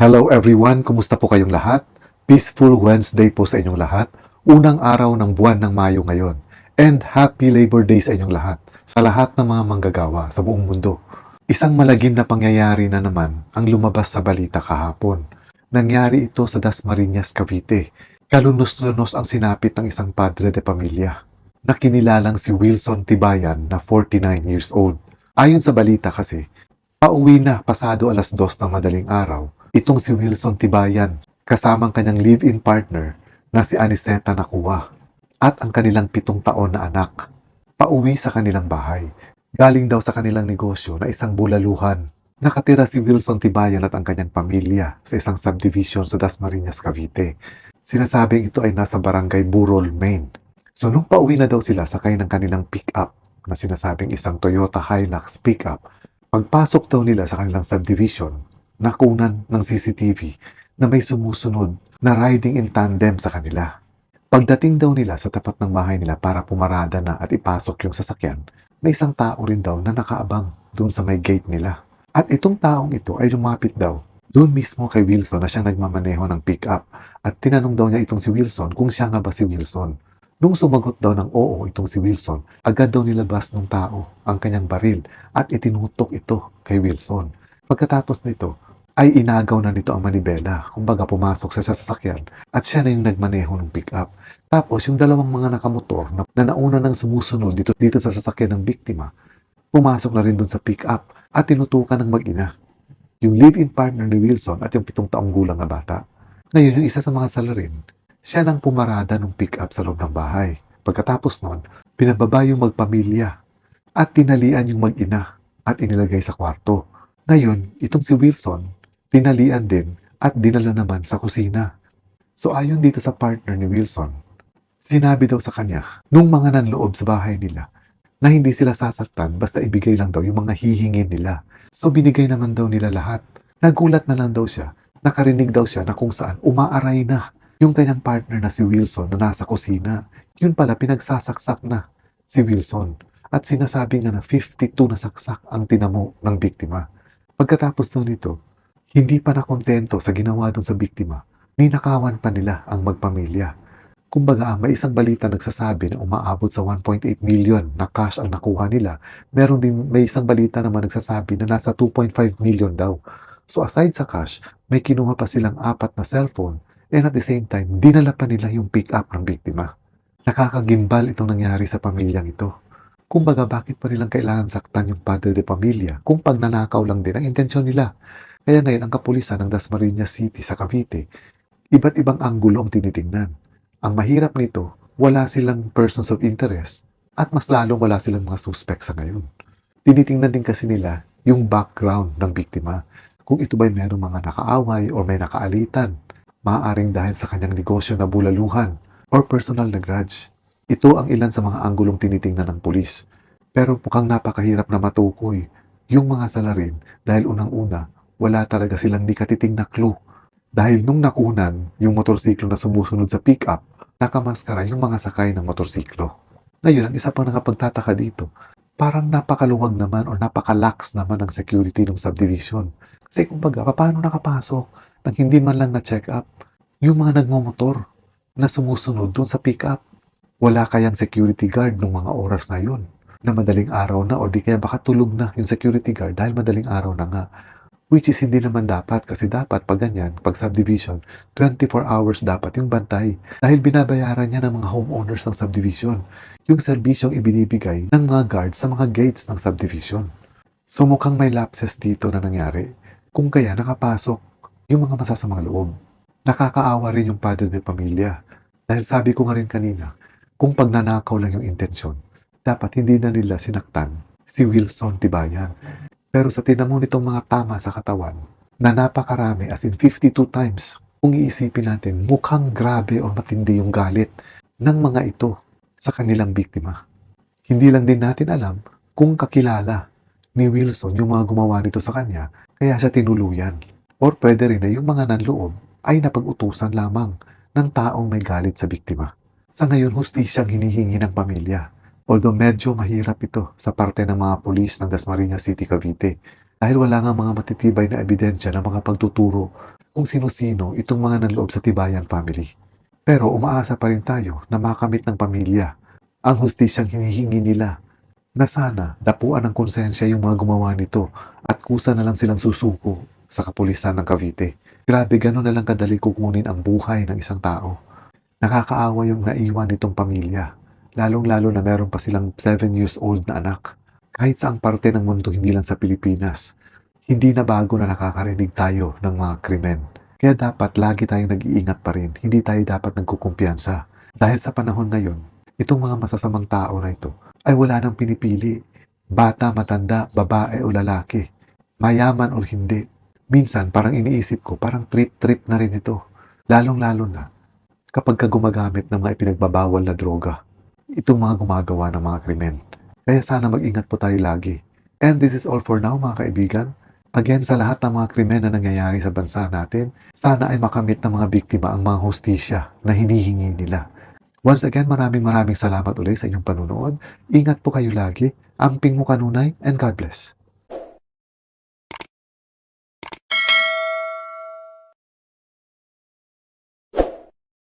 Hello everyone, kumusta po kayong lahat? Peaceful Wednesday po sa inyong lahat. Unang araw ng buwan ng Mayo ngayon. And Happy Labor Day sa inyong lahat. Sa lahat ng mga manggagawa sa buong mundo. Isang malagim na pangyayari na naman ang lumabas sa balita kahapon. Nangyari ito sa Dasmariñas, Cavite. Kalunos-lunos ang sinapit ng isang padre de pamilya na kinilalang si Wilson Tibayan na 49 years old. Ayon sa balita kasi, pauwi na pasado alas dos ng madaling araw itong si Wilson Tibayan kasamang kanyang live-in partner na si Aniseta Nakua at ang kanilang pitong taon na anak. Pauwi sa kanilang bahay. Galing daw sa kanilang negosyo na isang bulaluhan. Nakatira si Wilson Tibayan at ang kanyang pamilya sa isang subdivision sa Dasmariñas, Cavite. Sinasabing ito ay nasa barangay Burol, Maine. So nung pauwi na daw sila sakay ng kanilang pick-up na sinasabing isang Toyota Hilux pick-up, pagpasok daw nila sa kanilang subdivision, nakunan ng CCTV na may sumusunod na riding in tandem sa kanila. Pagdating daw nila sa tapat ng bahay nila para pumarada na at ipasok yung sasakyan, may isang tao rin daw na nakaabang doon sa may gate nila. At itong taong ito ay lumapit daw doon mismo kay Wilson na siyang nagmamaneho ng pick-up at tinanong daw niya itong si Wilson kung siya nga ba si Wilson. Nung sumagot daw ng oo itong si Wilson, agad daw nilabas ng tao ang kanyang baril at itinutok ito kay Wilson. Pagkatapos nito, ay inagaw na nito ang manibela. Kumbaga pumasok siya sa sasakyan at siya na yung nagmaneho ng pick-up. Tapos yung dalawang mga nakamotor na, na nauna nang sumusunod dito, dito sa sasakyan ng biktima, pumasok na rin dun sa pick-up at tinutukan ng mag-ina. Yung live-in partner ni Wilson at yung pitong taong gulang na bata. Ngayon, yung isa sa mga salarin, siya nang pumarada ng pick-up sa loob ng bahay. Pagkatapos nun, pinababa yung magpamilya at tinalian yung mag-ina at inilagay sa kwarto. Ngayon, itong si Wilson, tinalian din at dinala naman sa kusina. So ayon dito sa partner ni Wilson, sinabi daw sa kanya nung mga nanloob sa bahay nila na hindi sila sasaktan basta ibigay lang daw yung mga hihingin nila. So binigay naman daw nila lahat. Nagulat na lang daw siya, nakarinig daw siya na kung saan umaaray na yung kanyang partner na si Wilson na nasa kusina. Yun pala pinagsasaksak na si Wilson. At sinasabi nga na 52 na saksak ang tinamo ng biktima. Pagkatapos daw nito, hindi pa nakontento sa ginawa doon sa biktima, ninakawan pa nila ang magpamilya. Kumbaga, may isang balita nagsasabi na umaabot sa 1.8 million na cash ang nakuha nila. Meron din, may isang balita naman nagsasabi na nasa 2.5 million daw. So aside sa cash, may kinuha pa silang apat na cellphone and at the same time, dinala pa nila yung pick-up ng biktima. Nakakagimbal itong nangyari sa pamilyang ito. Kumbaga, bakit pa nilang kailangan saktan yung padre de pamilya kung pagnanakaw lang din ang intensyon nila? Kaya ngayon, ang kapulisan ng Dasmariñas City sa Cavite, iba't ibang anggulo ang tinitingnan. Ang mahirap nito, wala silang persons of interest at mas lalong wala silang mga suspect sa ngayon. Tinitingnan din kasi nila yung background ng biktima. Kung ito ba'y merong mga nakaaway o may nakaalitan, maaaring dahil sa kanyang negosyo na bulaluhan or personal na grudge. Ito ang ilan sa mga anggulong tinitingnan ng pulis. Pero mukhang napakahirap na matukoy yung mga salarin dahil unang-una, wala talaga silang di katiting na clue. Dahil nung nakunan yung motorsiklo na sumusunod sa pick-up, nakamaskara yung mga sakay ng motorsiklo. Ngayon, ang isa pang nakapagtataka dito, parang napakaluwag naman o napakalax naman ang security ng subdivision. Kasi kumbaga, paano nakapasok nang hindi man lang na-check up yung mga nagmamotor na sumusunod dun sa pick-up? Wala kayang security guard nung mga oras na yun na madaling araw na o di kaya baka tulog na yung security guard dahil madaling araw na nga. Which is hindi naman dapat kasi dapat pag ganyan, pag subdivision, 24 hours dapat yung bantay. Dahil binabayaran niya ng mga homeowners ng subdivision yung serbisyong ibinibigay ng mga guards sa mga gates ng subdivision. So mukhang may lapses dito na nangyari. Kung kaya nakapasok yung mga masasamang loob. Nakakaawa rin yung padre de pamilya. Dahil sabi ko nga rin kanina, kung pagnanakaw lang yung intensyon, dapat hindi na nila sinaktan si Wilson Tibayan. Pero sa tinamo nitong mga tama sa katawan, na napakarami as in 52 times, kung iisipin natin, mukhang grabe o matindi yung galit ng mga ito sa kanilang biktima. Hindi lang din natin alam kung kakilala ni Wilson yung mga gumawa nito sa kanya, kaya siya tinuluyan. Or pwede rin na yung mga nanloob ay napag-utusan lamang ng taong may galit sa biktima. Sa ngayon, hustisyang hinihingi ng pamilya. Although medyo mahirap ito sa parte ng mga pulis ng Dasmariñas City, Cavite dahil wala nga mga matitibay na ebidensya ng mga pagtuturo kung sino-sino itong mga nanloob sa Tibayan family. Pero umaasa pa rin tayo na makamit ng pamilya ang hustisyang hinihingi nila na sana dapuan ng konsensya yung mga gumawa nito at kusa na lang silang susuko sa kapulisan ng Cavite. Grabe, gano'n na lang kadali kukunin ang buhay ng isang tao. Nakakaawa yung naiwan nitong pamilya, lalong-lalo na meron pa silang 7 years old na anak. Kahit saang parte ng mundo, hindi lang sa Pilipinas, hindi na bago na nakakarinig tayo ng mga krimen. Kaya dapat lagi tayong nag-iingat pa rin, hindi tayo dapat nagkukumpiyansa. Dahil sa panahon ngayon, itong mga masasamang tao na ito ay wala nang pinipili. Bata, matanda, babae o lalaki. Mayaman o hindi. Minsan, parang iniisip ko, parang trip-trip na rin ito. Lalong-lalo na kapag ka gumagamit ng mga ipinagbabawal na droga. Itong mga gumagawa ng mga krimen. Kaya sana mag-ingat po tayo lagi. And this is all for now mga kaibigan. Again, sa lahat ng mga krimen na nangyayari sa bansa natin, sana ay makamit ng mga biktima ang mga hustisya na hinihingi nila. Once again, maraming maraming salamat ulit sa inyong panunood. Ingat po kayo lagi. Amping mo kanunay and God bless.